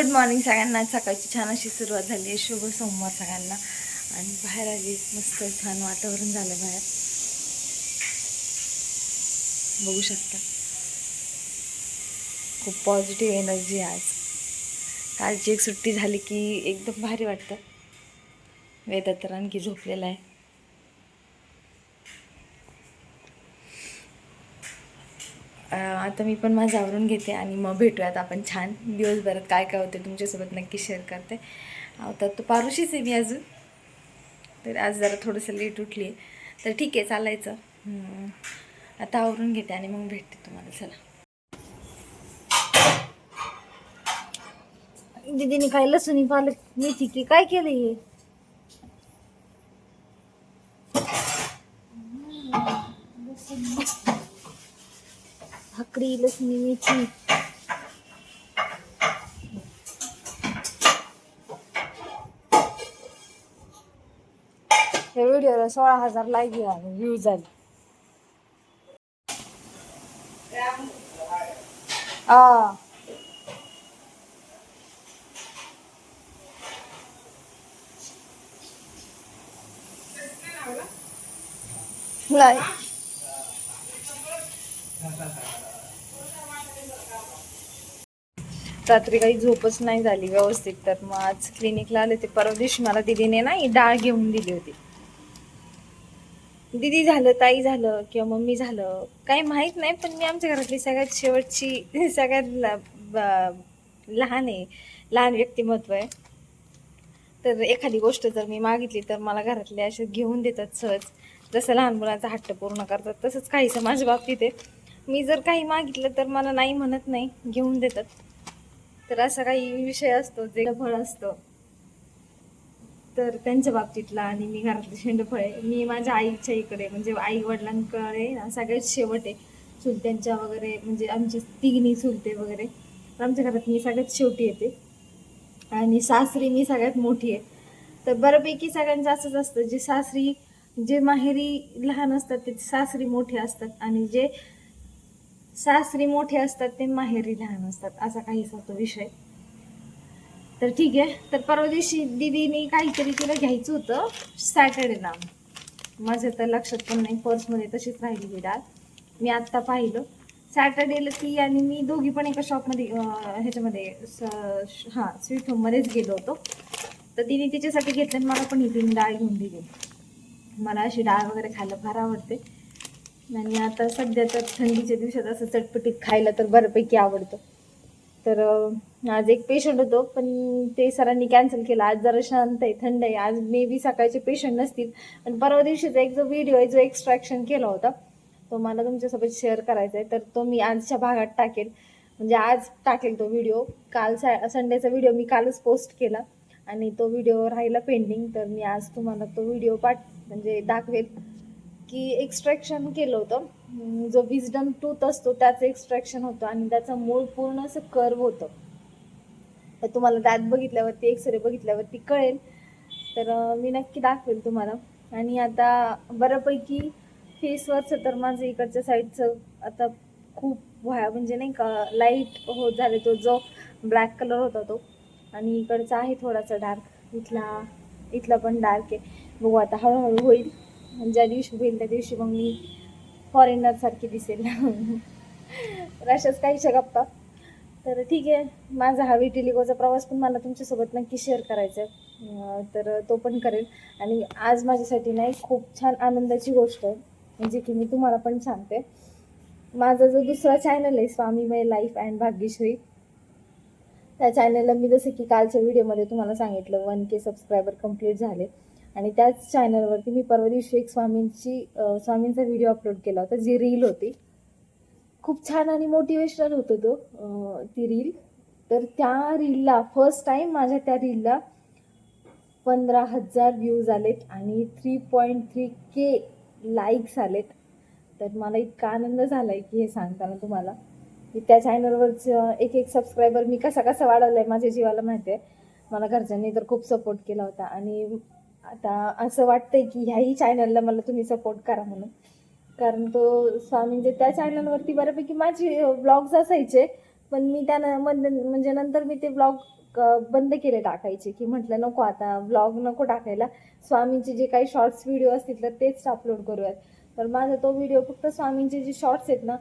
Good morning सगळ्यांना. सकाळची छान अशी सुरुवात झाली आहे. शुभ सोमवार सगळ्यांना. आणि बाहेर आली. मस्त छान वातावरण झालं बाहेर. बघू शकता. खूप पॉझिटिव्ह एनर्जी आहे आज. कालची एक सुट्टी झाली की एकदम भारी वाटतं. वेदा तर आणखी झोपलेला आहे. आता मी पण माझं आवरून घेते आणि मग भेटूयात आपण छान. दिवसभरात काय काय होते तुमच्यासोबत नक्की शेअर करते. आता तो पारुशीच आहे मी अजून. तर आज जरा थोडंसं लेट उठली आहे. तर ठीक आहे चालायचं. हम्म. आता आवरून घेते आणि मग भेटते तुम्हाला. चला. दीदीने काय लसूणी पालक मेथी की काय केलं हे? भाकरी लसणी मेथी या व्हिडिओला सोळा हजार लाईक व्ह्यू झाले. हा नाही. रात्री काही झोपच नाही झाली व्यवस्थित. तर मग आज क्लिनिकला आले ते परवा दिवशी मला दिदीने ना ही डाळ घेऊन दिली होती. दिदी झालं ताई झालं किंवा मम्मी झालं काही माहीत नाही पण मी आमच्या घरातली सगळ्यात शेवटची सगळ्यात लहान आहे लहान व्यक्तिमत्व आहे. तर एखादी गोष्ट जर मी मागितली तर मला घरातले असे घेऊन देतात सहज. जसं लहान मुलांचा हट्ट पूर्ण करतात तसंच काहीसं माझ्या बाबतीत आहे. मी जर काही मागितलं तर मला नाही म्हणत नाही घेऊन देतात. तर असा काही विषय असतो जे फळ असतं. तर त्यांच्या बाबतीतला आणि मी घरातले शेंडफळ आहे मी माझ्या आईच्या इकडे म्हणजे आई वडिलांकडे सगळ्यात शेवट आहे चुलत्यांच्या वगैरे म्हणजे आमचे तिघणी चुलते वगैरे. तर आमच्या घरात मी सगळ्यात शेवटी येते. आणि सासरी मी सगळ्यात मोठी आहे. तर बऱ्यापैकी सगळ्यांचं असंच असतं जे सासरी जे माहेरी लहान असतात ते सासरी मोठे असतात. आणि जे सासरी मोठे असतात ते माहेरी लहान असतात असा काहीच तो विषय. तर ठीक आहे तर परवा दिवशी दिदीने काहीतरी तिला घ्यायचं होतं सॅटर्डेला माझं तर लक्षात पण नाही पर्समध्ये तशीच राहिली ही डाळ मी आत्ता पाहिलं. सॅटर्डेला ती आणि मी दोघी पण एका शॉपमध्ये ह्याच्यामध्ये स- हां स्वीट होममध्येच गेलो होतो. तर तिने तिच्यासाठी घेतलं आणि मला पण ही तीन डाळ घेऊन दिली. मला अशी डाळ वगैरे खायला फार आवडते. आणि आता सध्या तर थंडीच्या दिवसात असं चटपटीत खायला तर बऱ्यापैकी आवडतं. तर आज एक पेशंट होतो पण ते सरांनी कॅन्सल केलं. आज जरा शांत आहे थंड आहे. आज मे बी सकाळचे पेशंट नसतील. पण परवा दिवशीचा एक जो व्हिडिओ आहे जो एक्स्ट्रॅक्शन केला होता तो मला तुमच्यासोबत शेअर करायचा आहे. तर तो मी आजच्या भागात टाकेल. म्हणजे आज टाकेल तो व्हिडिओ काल सा संडेचा व्हिडिओ मी कालच पोस्ट केला. आणि तो व्हिडिओ राहिला पेंडिंग तर मी आज तुम्हाला तो व्हिडिओ पाठ म्हणजे दाखवेल. की एक्स्ट्रॅक्शन केलं होतं. जो विजडम टूथ असतो त्याचं एक्स्ट्रॅक्शन होतं आणि त्याचं मूळ पूर्ण असं कर्व होतं. तर तुम्हाला दात बघितल्यावरती एक्सरे बघितल्यावरती कळेल. तर मी नक्की दाखवेल तुम्हाला. आणि आता बऱ्यापैकी फेसवरचं तर माझं इकडच्या साईडचं आता खूप व्हाया म्हणजे नाही का लाइट होत झाले तो जो ब्लॅक कलर होता तो. आणि इकडचा आहे थोडासा डार्क इथला इथला पण डार्क आहे. बघू आता हळूहळू होईल. ज्या दिवशी होईल त्या दिवशी मग मी फॉरेनर सारखी दिसेल. तर अशाच काहीशा गप्पा. तर ठीक आहे माझा हा विटिलिगोचा प्रवास पण मला तुमच्यासोबत नक्की शेअर करायचा आहे. तर तो पण करेल. आणि आज माझ्यासाठी नाही खूप छान आनंदाची गोष्ट आहे. म्हणजे की मी तुम्हाला पण सांगते. माझा जो दुसरा चॅनल आहे स्वामीमय लाईफ अँड भाग्यश्री. त्या चॅनलला मी जसं की कालच्या व्हिडिओमध्ये तुम्हाला सांगितलं वन के सबस्क्रायबर कंप्लीट झाले. आणि त्याच चॅनलवरती मी परवा दिवशी एक स्वामींची स्वामींचा व्हिडिओ अपलोड केला होता जी रील होती. खूप छान आणि मोटिवेशनल होतो तो ती रील तर त्या रीलला फर्स्ट टाईम माझ्या त्या रीलला पंधरा हजार व्ह्यूज आलेत आणि three point three K likes आलेत. तर मला इतका आनंद झाला आहे की हे सांगताना तुम्हाला. की त्या चॅनलवरचं एक एक सबस्क्रायबर मी कसा कसा वाढवला आहे माझ्या जीवाला माहिती आहे मला घरच्यांनी तर खूप सपोर्ट केला होता आणि आता असं वाटतंय की ह्याही चॅनलला मला तुम्ही सपोर्ट करा म्हणून. कारण तो स्वामींचे म्हणजे त्या चॅनलवरती बऱ्यापैकी माझे ब्लॉग्स असायचे. पण मी त्यानं म्हणजे नंतर मी ते ब्लॉग क- बंद केले टाकायचे. की म्हटलं नको आता ब्लॉग नको टाकायला. स्वामींचे जे काही शॉर्ट्स व्हिडिओ असतील तर तेच अपलोड करूयात. तर माझा तो व्हिडिओ फक्त स्वामींचे जे शॉर्ट्स आहेत ना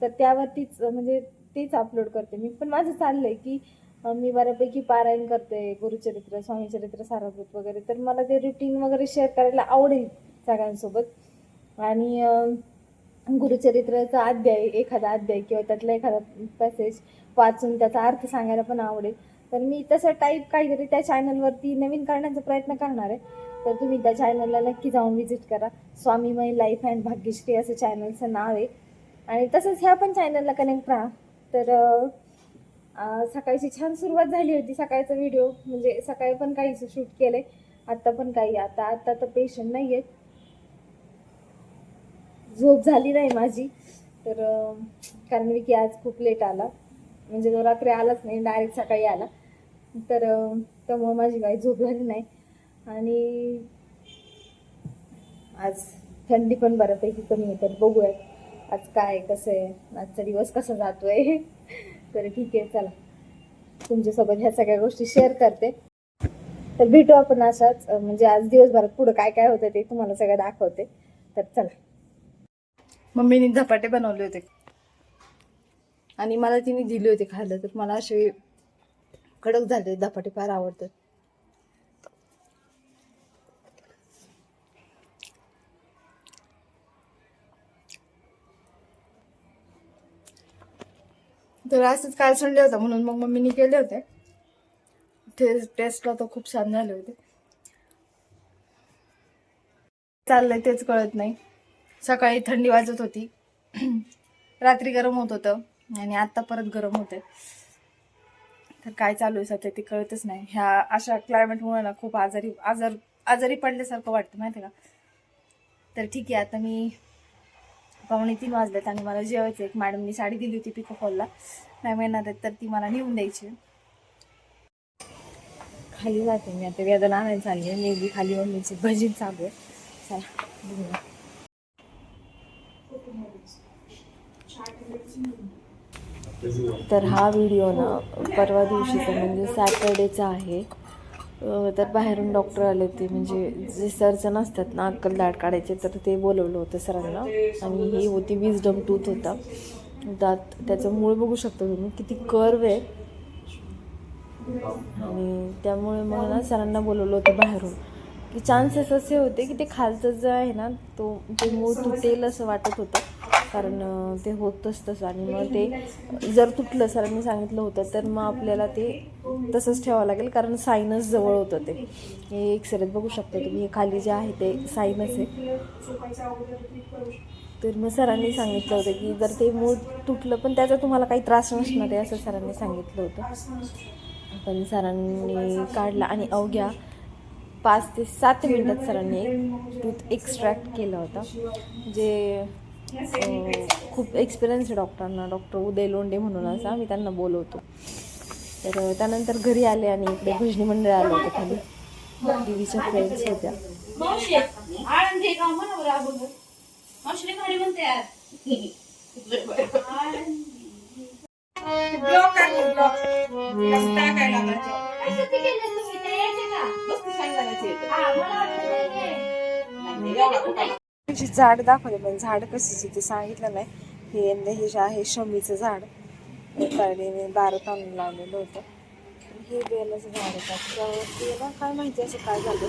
तर त्यावरतीच म्हणजे तेच अपलोड करते मी. पण माझं चाललंय की मी बऱ्यापैकी पारायण करते गुरुचरित्र स्वामीचरित्र साराभूत वगैरे. तर मला ते रुटीन वगैरे शेअर करायला आवडेल सगळ्यांसोबत. आणि गुरुचरित्राचा अध्याय एखादा अध्याय किंवा त्यातला एखादा पॅसेज वाचून त्याचा अर्थ सांगायला पण आवडेल. तर मी तसं टाईप काहीतरी त्या चॅनलवरती नवीन करण्याचा प्रयत्न करणार आहे. तर तुम्ही त्या चॅनलला नक्की जाऊन व्हिजिट करा. स्वामीमय लाईफ अँड भाग्यश्री असं चॅनलचं नाव आहे. आणि तसंच ह्या पण चॅनलला कनेक्ट राहा. तर सकाळची छान सुरुवात झाली होती सकाळचा व्हिडिओ म्हणजे सकाळी पण काही शूट केले आत्ता पण काही. आता आत्ता तर पेशंट नाही आहेत झोप झाली नाही माझी. तर कारण कारण विकी आज खूप लेट आला. म्हणजे तो रात्री आलाच नाही डायरेक्ट सकाळी आला. तर त्यामुळं माझी काही झोप झाली नाही. आणि आज थंडी पण बऱ्यापैकी कमी आहे. तर बघूयात आज काय कसं आहे. आजचा दिवस कसा जातोय. तर ठीक आहे चला. तुमच्यासोबत ह्या सगळ्या गोष्टी शेअर करते. तर भेटू आपण अशाच म्हणजे आज दिवसभरात पुढं काय काय होतं ते तुम्हाला सगळं दाखवते. तर चला. मम्मीने झपाटे बनवले होते. आणि मला तिने दिले होते खायला तर मला असे कडक झाले धपाटे फार आवडतात. तर असंच काल संडे होता म्हणून मग मम्मीने केले होते. ते टेस्टला तर खूप छान झाले होते. चाललंय तेच कळत नाही. सकाळी थंडी वाजत होती. रात्री गरम होत होतं आणि आता परत गरम होते तर काय चालू आहे सध्या ते कळतच नाही. ह्या अशा क्लायमेटमुळे ना खूप आजारी आजार आजारी पडल्यासारखं वाटतं माहिती आहे का? तर ठीक आहे आता मी पावणे तीन वाजलेत आणि मला जेवायचं एक मॅडमनी साडी दिली होती पिको फॉलला नाही मिळणार आहेत तर ती मला नेऊन द्यायची. खाली जाते मी. आता वेदना आणायला चालली आहे. मी खाली मम्मीची. भजी चालू आहे. चला तर हा व्हिडिओ ना परवा दिवशीचा म्हणजे सॅटर्डेचा आहे. तर बाहेरून डॉक्टर आले होते. म्हणजे जे सर्जन असतात ना अक्कल दाट काढायचे तर ते बोलवलं होतं सरांना. आणि ही होती विजडम टूथ होता. दात त्याचं मूळ बघू शकता तुम्ही किती कर्व आहे. आणि त्यामुळे मग ना सरांना बोलवलं होतं बाहेरून. की चान्सेस असे होते की ते खालचं जे आहे ना तो ते मूळ तुटेल असं वाटत होतं. कारण ते होतच तसं आणि मग ते जर तुटलं सरांनी सांगितलं होतं तर मग आपल्याला ते तसंच ठेवावं लागेल कारण सायनस जवळ होतं ते. हे एक्सरेत बघू शकता तुम्ही हे खाली जे आहे ते सायनस आहे. तर मग सरांनी सांगितलं होतं की जर ते मूळ तुटलं पण त्याचा तुम्हाला काही त्रास नसणार आहे असं सरांनी सांगितलं होतं. पण सरांनी काढला आणि अवघ्या पाच ते सात मिनिटात सरांनी एक टूथ एक्स्ट्रॅक्ट केला होता जे खूप एक्सपिरियन्स आहे डॉक्टरांना डॉक्टर उदय लोंडे म्हणून असं आम्ही त्यांना बोलवतो. तर त्यानंतर घरी आले आणि इकडे भजनी मंडळ आलं होतं खाली. दिवीच्या फ्रेंड्स होत्या. टाकायला त्याची झाड दाखवले पण झाड कशीची ते सांगितलं नाही. हे यंदा हे जे आहे शमीचं झाड. काढीने दारात आणून लावलेलं होतं. हे बेलाचं झाड आहे. त्यावर ना काय माहिती असं काय झालं.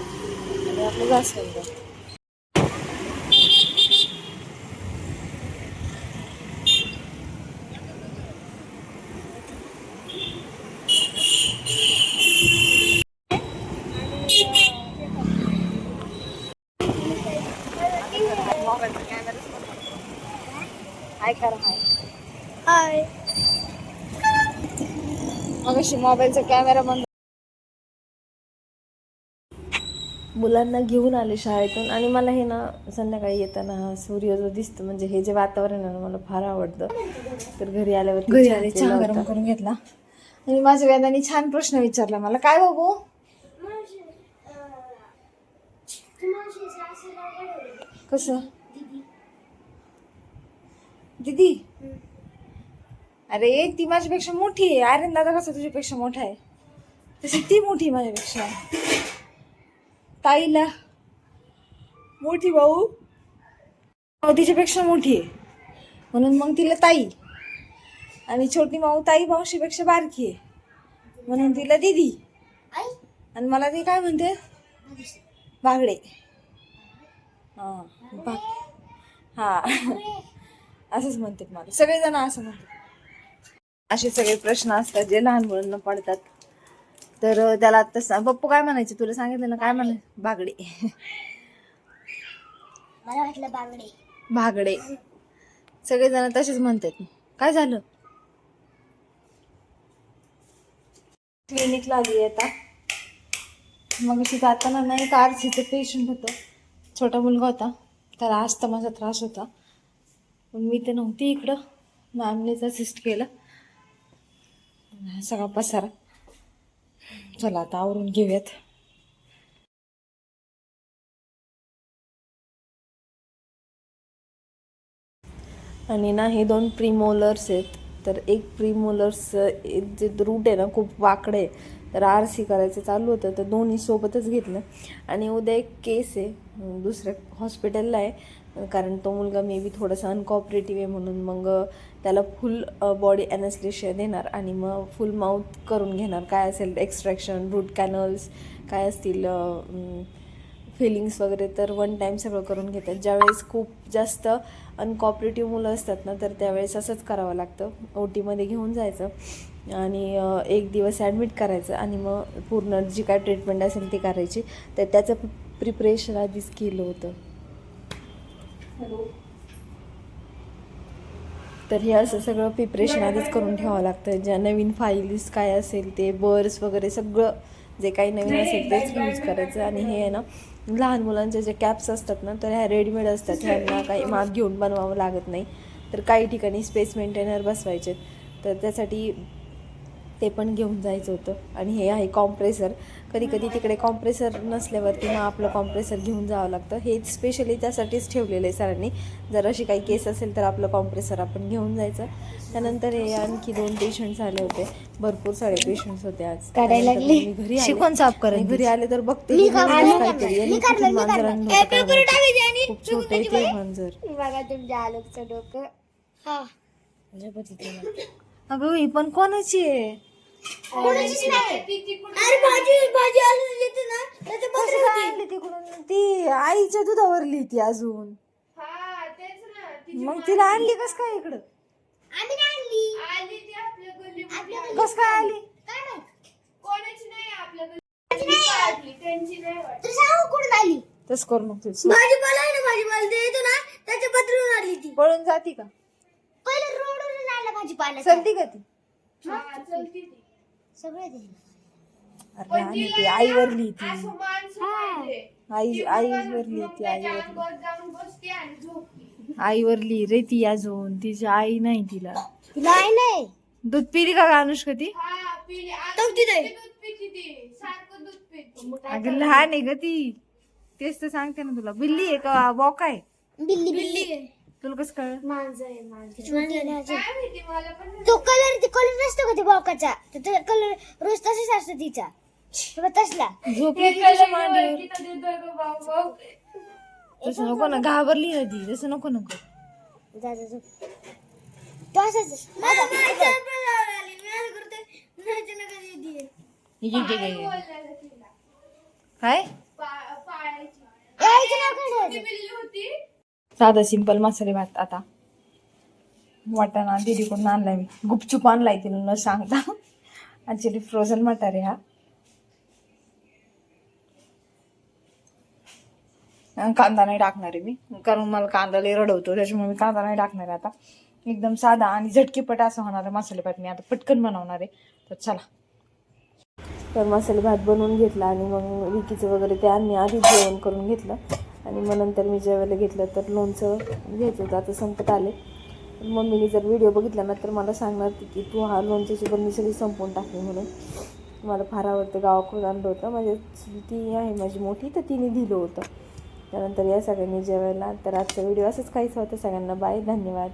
आणि आपलं जास्वंद. हाय करा हाय. हाय मोबाईलचा कॅमेरा बंद. मुलांना घेऊन आले शाळेतून आणि मला हे ना संध्याकाळी येताना हा सूर्य जो दिसतो. म्हणजे हे जे वातावरण आहे ना मला फार आवडतं. तर घरी आल्यावर घरी आले चहा गरम करून घेतला. आणि माझ्या वेदाने छान प्रश्न विचारला मला. काय बघू कसं? दीदी? अरे ती माझ्यापेक्षा मोठी आहे. आर्यन दादा कसा तुझ्यापेक्षा मोठा आहे? तशी ती मोठी माझ्यापेक्षा. ताईला. मोठी भाऊ. भाऊ तिच्यापेक्षा मोठी आहे. म्हणून मग तिला ताई. आणि छोटी माऊ ताई मावशीपेक्षा बारकी आहे. म्हणून तिला दिदी. आणि मला ती काय म्हणते? बागडे. हां हां. असंच म्हणतात मला. सगळेजण असं म्हणतात. असे सगळे प्रश्न असतात जे लहान मुलांना पडतात. तर त्याला तसं पप्पू काय म्हणायचे? तुला सांगितलं ना काय म्हणाय बागडे. मला वाटलं बांगडे. भागडे सगळेजण तसेच म्हणतात. काय झालं? क्लिनिकला आली आता. मग अशी जाताना नाही का आरसीचं पेशंट होतं. छोटा मुलगा होता. त्याला अस्थमाचा त्रास होता. पण मी तर नव्हती इकडं. मॅमनेच असिस्ट केलं. सगळा पसारा. चला आता आवरून घेऊयात. आणि ना हे दोन प्रीमोलर्स आहेत. तर एक प्रीमोलर्स जे रूट आहे ना खूप वाकडं आहे. तर आर सी करायचं चालू होतं तर दोन्ही सोबतच घेतलं. आणि उद्या एक केस आहे. दुसऱ्या हॉस्पिटलला आहे. कारण तो मुलगा मे बी थोडासा अनकॉपरेटिव्ह आहे म्हणून मग त्याला फुल बॉडी ॲनेस्थेशिया देणार आणि मग फुल माउथ करून घेणार. काय असेल एक्स्ट्रॅक्शन रूट कॅनल्स काय असतील फिलिंग्स वगैरे तर वन टाईम सगळं करून घेतात. ज्यावेळेस खूप जास्त अनकॉपरेटिव्ह मुलं असतात ना तर त्यावेळेस असंच करावं लागतं. ओ टीमध्ये घेऊन जायचं आणि एक दिवस ॲडमिट करायचं आणि मग पूर्ण जी काय ट्रीटमेंट असेल ती करायची. तर त्याचं प्रिपरेशन आधीच केलं होतं. तर हे असं सगळं प्रिपरेशन आधीच करून ठेवावं लागतं ज्या नवीन फाईल्स काय असेल ते बर्स वगैरे सगळं जे काही नवीन असेल तेच यूज करायचं. आणि हे आहे ना लहान मुलांचे जे कॅप्स असतात ना तर ह्या रेडीमेड असतात. ह्यांना काही माप घेऊन बनवावं लागत नाही. तर काही ठिकाणी स्पेस मेंटेनर बसवायचे तर त्यासाठी ते पण घेऊन जायचं होतं. आणि हे आहे कॉम्प्रेसर. कधी कधी तिकडे कॉम्प्रेसर नसल्यावरती मग आपलं कॉम्प्रेसर घेऊन जावं लागतं. हे स्पेशली त्यासाठीच ठेवलेलं आहे सरांनी. जर अशी काही केस असेल तर आपलं कॉम्प्रेसर आपण घेऊन जायचं. त्यानंतर हे आणखी दोन पेशंट्स आले होते. भरपूर सारे पेशंट्स होते आज. काढायला घरी साफ आणि घरी आले तर बघते. खूप छोटे ते मांजर. बघा तुमच्या आलोकचं डोकं. अगं ही पण कोणाची आहे? ती आईच्या दुधावरली ती अजून. हा तेच ना मग तिला आणली कस काय इकडं? आम्ही नाही आणली. आली ती आपल्या गल्ली कस काय आली? तस कर मग भाजीपाला आहे ना भाजीपाला. ते येतो ना त्याच्या पत्रून आणली ती. पळून जाती का? पहिलं रोडवरून आला भाजीपाला. चलती का ती? हा चलती ती. सगळे अरे आणि ती आईवरली ती. असं माणसं पाहिजे. आई ती आईवरली मग ती त्याच्या आईवरली. अंगावर जाऊन बसते आणि झोपते. आईवरली रे ती अजून. तिची आई नाही तिला. नाही नाही. दूध पिली का ग अनुष्का ती? हा पिली. तो तिथे. दूध पिती ती? सारखं दूध पिते. अगं लहान आहे ग ती. तेच तर सांगते ना तुला. बिल्ली आहे का? बॉक आहे. बिल्ली बिल्ली. तुला कसं कळ मांजर आहे. तो कलर ते कलर नसतो का ते बावकाचा? तर कलर रोज तसाच असतो तिचा. तसला. तसं नको ना घाबरली ना ती तसं नको नको. जा जा झोप तो असाच माझा ये, ये, ये, ये. बोललेलं तिला. काय? साधा सिंपल मसाले भात आता. वाटाणा दिदीकडून आणलाय मी. गुपचूप आणलाय तिला न सांगता. ॲक्च्युली फ्रोझन मटार आहे हा. कांदा नाही टाकणार आहे मी कारण मला कांदा लई रडवतो त्याच्यामुळे मी कांदा नाही टाकणार आहे आता. एकदम साधा आणि झटकीपट असं होणार आहे मसाले भात. मी आता पटकन बनवणार आहे. तर चला. तर मसाले भात बनवून घेतला आणि मग विकीचं वगैरे ते आम्ही आधीच जेवण करून घेतलं. आणि मग नंतर मी जेवायला घेतलं तर लोणचं घ्यायचं होतं. आता संपत आले. मम्मीने जर व्हिडिओ बघितला ना तर मला सांगणार की तू हा लोणच्याची बरणी सगळी संपवून टाकली म्हणून. मला फार आवडतं गावाकडून आणलं होतं. माझी ती आहे माझी मोठी तर तिने दिलं होतं. त्यानंतर या सगळ्यांनी जेवायला. तर आजचा व्हिडिओ असंच काहीच होतं. सगळ्यांना बाय धन्यवाद.